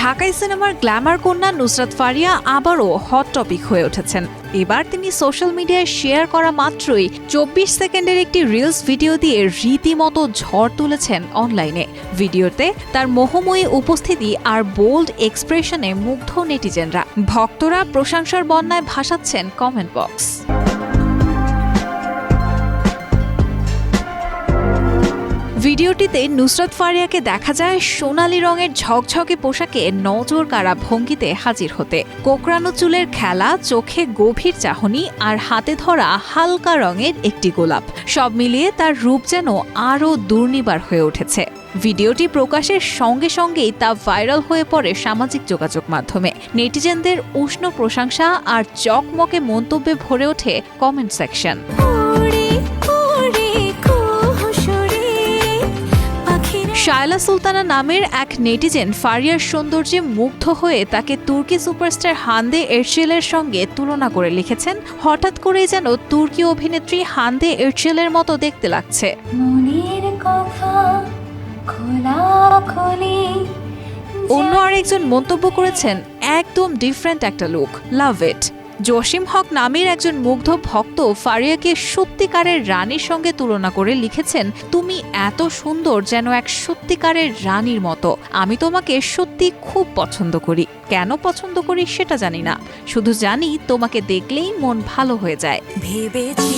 ঢাকাই সিনেমার গ্ল্যামার কন্যা নুসরাত ফারিয়া আবারও হট টপিক হয়ে উঠেছেন। এবার তিনি সোশ্যাল মিডিয়ায় শেয়ার করা মাত্রই চব্বিশ সেকেন্ডের একটি রিলস ভিডিও দিয়ে রীতিমতো ঝড় তুলেছেন অনলাইনে ভিডিওতে তার মোহময়ী উপস্থিতি আর বোল্ড এক্সপ্রেশনে মুগ্ধ নেটিজেনরা। ভক্তরা প্রশংসার বন্যায় ভাসাচ্ছেন কমেন্ট বক্স ভিডিওটিতে নুসরাত ফারিয়াকে দেখা যায় সোনালি রঙের ঝকঝকে পোশাকে নজর কাড়া ভঙ্গিতে হাজির হতে। কোকড়ানো চুলের খেলা, চোখে গভীর চাহনি আর হাতে ধরা হালকা রঙের একটি গোলাপ। সব মিলিয়ে তার রূপ যেন আরও দুর্নিবার হয়ে উঠেছে। ভিডিওটি প্রকাশের সঙ্গে সঙ্গেই তা ভাইরাল হয়ে পড়ে সামাজিক যোগাযোগ মাধ্যমে। নেটিজেনদের উষ্ণ প্রশংসা আর চকমকে মন্তব্যে ভরে ওঠে কমেন্ট সেকশন। শায়লা সুলতানা নামের এক নেটিজেন ফারিয়ার সৌন্দর্যে মুগ্ধ হয়ে তাকে তুর্কি সুপারস্টার হান্দে এরচেলের সঙ্গে তুলনা করে লিখেছেন। হঠাৎ করেই যেন তুর্কি অভিনেত্রী হান্দে এরচেলের মতো দেখতে লাগছে। অন্য আরেকজন মন্তব্য করেছেন একদম ডিফারেন্ট একটা লুক লাভ ইট জসিম হক নামের একজন মুগ্ধ ভক্ত ফারিয়াকে সত্যিকারের রানীর সঙ্গে তুলনা করে লিখেছেন, তুমি এত সুন্দর যেন এক সত্যিকারের রানীর মতো। আমি তোমাকে সত্যি খুব পছন্দ করি। কেন পছন্দ করি সেটা জানি না। শুধু জানি তোমাকে দেখলেই মন ভালো হয়ে যায়। ভেবেছি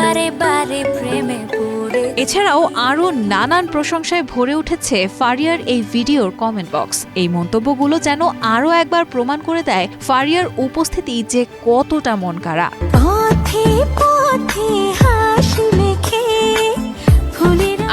বারে বারে প্রেমে পড়ে। এছাড়াও আরও নানান প্রশংসায় ভরে উঠেছে ফারিয়ার এই ভিডিওর কমেন্ট বক্স এই মন্তব্যগুলো যেন আরও একবার প্রমাণ করে দেয় ফারিয়ার উপস্থিতি যে কতটা মন কাড়া মেখে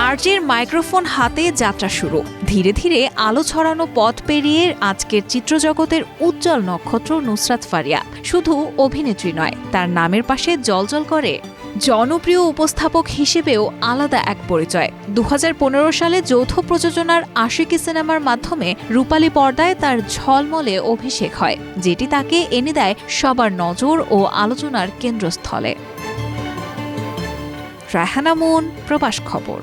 আরজের মাইক্রোফোন হাতে যাত্রা শুরু। ধীরে ধীরে আলো ছড়ানো পথ পেরিয়ে আজকের চিত্রজগতের উজ্জ্বল নক্ষত্র নুসরাত ফারিয়া। শুধু অভিনেত্রী নয় তার নামের পাশে জলজল করে। জনপ্রিয় উপস্থাপক হিসেবেও আলাদা এক পরিচয়। দু হাজার পনেরো সালে যৌথ প্রযোজনার আশিকি সিনেমার মাধ্যমে রূপালী পর্দায় তার ঝলমলে অভিষেক হয়, যেটি তাকে এনে দেয় সবার নজর ও আলোচনার কেন্দ্রস্থলে। রাহানা মুন প্রবাস খবর।